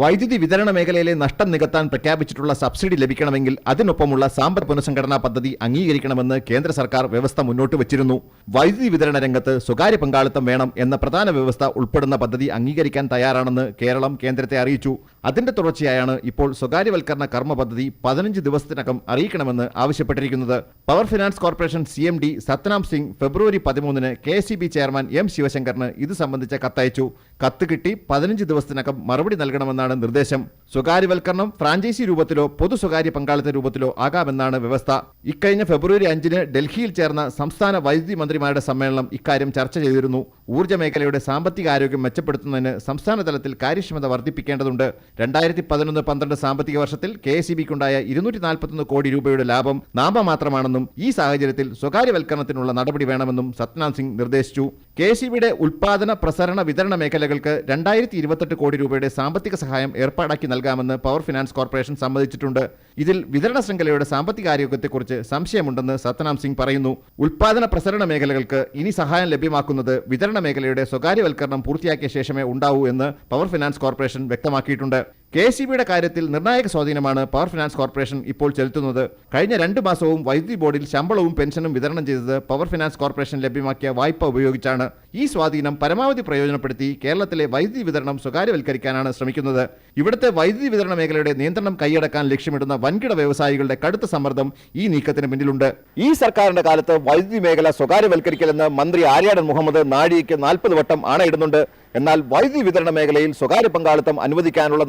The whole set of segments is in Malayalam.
വൈദ്യുതി വിതരണ മേഖലയിലെ നഷ്ടം നികത്താൻ പ്രഖ്യാപിച്ചിട്ടുള്ള സബ്സിഡി ലഭിക്കണമെങ്കിൽ അതിനൊപ്പമുള്ള സാമ്പത്ത് പുനഃസംഘടനാ പദ്ധതി അംഗീകരിക്കണമെന്ന് കേന്ദ്ര സർക്കാർ വ്യവസ്ഥ മുന്നോട്ട് വച്ചിരുന്നു. വൈദ്യുതി വിതരണ രംഗത്ത് സ്വകാര്യ പങ്കാളിത്തം വേണം എന്ന പ്രധാന വ്യവസ്ഥ ഉൾപ്പെടുന്ന പദ്ധതി അംഗീകരിക്കാൻ തയ്യാറാണെന്ന് കേരളം കേന്ദ്രത്തെ അറിയിച്ചു. അതിന്റെ തുടർച്ചയായാണ് ഇപ്പോൾ സ്വകാര്യവൽക്കരണ കർമ്മ പദ്ധതി പതിനഞ്ച് ദിവസത്തിനകം അറിയിക്കണമെന്ന് ആവശ്യപ്പെട്ടിരിക്കുന്നത്. Power finance corporation C M D Satnam Singh ഫെബ്രുവരി പതിമൂന്നിന് കെ എസ് ചെയർമാൻ എം ശിവശങ്കറിന് ഇത് സംബന്ധിച്ച കത്തയച്ചു. കത്ത് കിട്ടി പതിനഞ്ച് ദിവസത്തിനകം മറുപടി നൽകണമെന്നാണ് നിർദ്ദേശം. സ്വകാര്യവൽക്കരണം ഫ്രാഞ്ചൈസി രൂപത്തിലോ പൊതു സ്വകാര്യ പങ്കാളിത്ത രൂപത്തിലോ ആകാമെന്നാണ് വ്യവസ്ഥ. ഇക്കഴിഞ്ഞ ഫെബ്രുവരി അഞ്ചിന് ഡൽഹിയിൽ ചേർന്ന സംസ്ഥാന വൈദ്യുതി മന്ത്രിമാരുടെ സമ്മേളനം ഇക്കാര്യം ചർച്ച ചെയ്തിരുന്നു. ഊർജ മേഖലയുടെ സാമ്പത്തിക ആരോഗ്യം മെച്ചപ്പെടുത്തുന്നതിന് സംസ്ഥാന തലത്തിൽ കാര്യക്ഷമത വർദ്ധിപ്പിക്കേണ്ടതുണ്ട്. രണ്ടായിരത്തി പതിനൊന്ന് പന്ത്രണ്ട് സാമ്പത്തിക വർഷത്തിൽ കെ എസ് ബിക്കുണ്ടായ ഇരുന്നൂറ്റി നാൽപ്പത്തൊന്ന് കോടി രൂപയുടെ ലാഭം നാമമാത്രമാണെന്നും ഈ സാഹചര്യത്തിൽ സ്വകാര്യവൽക്കരണത്തിനുള്ള നടപടി വേണമെന്നും സത്നാഥ് സിംഗ് നിർദ്ദേശിച്ചു. കെ എസ് ബിയുടെ ഉൽപാദന പ്രസരണ വിതരണ മേഖലകൾക്ക് രണ്ടായിരത്തി ഇരുപത്തെട്ട് കോടി രൂപയുടെ സാമ്പത്തിക സഹായം ഏർപ്പാടാക്കി നൽകാമെന്ന് പവർ ഫിനാൻസ് കോർപ്പറേഷൻ സമ്മതിച്ചിട്ടുണ്ട്. ഇതിൽ വിതരണ ശൃംഖലയുടെ സാമ്പത്തിക സാമ്പത്തികാരോഗ്യത്തെക്കുറിച്ച് സംശയമുണ്ടെന്ന് സത്നാം സിംഗ് പറയുന്നു. ഉൽപാദന പ്രസരണ മേഖലകൾക്ക് ഇനി സഹായം ലഭ്യമാക്കുന്നത് വിതരണ മേഖലയുടെ സ്വകാര്യവൽക്കരണം പൂർത്തിയാക്കിയ ശേഷമേ ഉണ്ടാവൂ എന്ന് പവർ ഫിനാൻസ് കോർപ്പറേഷൻ വ്യക്തമാക്കിയിട്ടുണ്ട്. കെ എസ് ബിയുടെ കാര്യത്തിൽ നിർണായക സ്വാധീനമാണ് പവർ ഫിനാൻസ് കോർപ്പറേഷൻ ഇപ്പോൾ ചെലുത്തുന്നത്. കഴിഞ്ഞ രണ്ട് മാസവും വൈദ്യുതി ബോർഡിൽ ശമ്പളവും പെൻഷനും വിതരണം ചെയ്തത് പവർ ഫിനാൻസ് കോർപ്പറേഷൻ ലഭ്യമാക്കിയ വായ്പ ഉപയോഗിച്ചാണ്. ഈ സ്വാധീനം പരമാവധി പ്രയോജനപ്പെടുത്തി കേരളത്തിലെ വൈദ്യുതി വിതരണം സ്വകാര്യവൽക്കരിക്കാനാണ് ശ്രമിക്കുന്നത്. ഇവിടുത്തെ വൈദ്യുതി വിതരണ മേഖലയുടെ നിയന്ത്രണം കൈയടക്കാൻ ലക്ഷ്യമിടുന്ന വൻകിട വ്യവസായികളുടെ കടുത്ത സമ്മർദ്ദം ഈ നീക്കത്തിന് പിന്നിലുണ്ട്. ഈ സർക്കാരിന്റെ കാലത്ത് വൈദ്യുതി മേഖല സ്വകാര്യവൽക്കരിക്കലെന്ന് മന്ത്രി ആര്യാടൻ മുഹമ്മദ് നാഴികയ്ക്ക് നാൽപ്പത് വട്ടം ആണയിടുന്നുണ്ട്. എന്നാൽ വൈദ്യുതി വിതരണ മേഖലയിൽ സ്വകാര്യ പങ്കാളിത്തം അനുവദിക്കാനുള്ള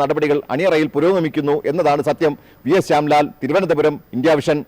അണിയറയിൽ പുരോഗമിക്കുന്നു എന്നതാണ് സത്യം. V S Shyamlal Thiruvananthapuram India vision.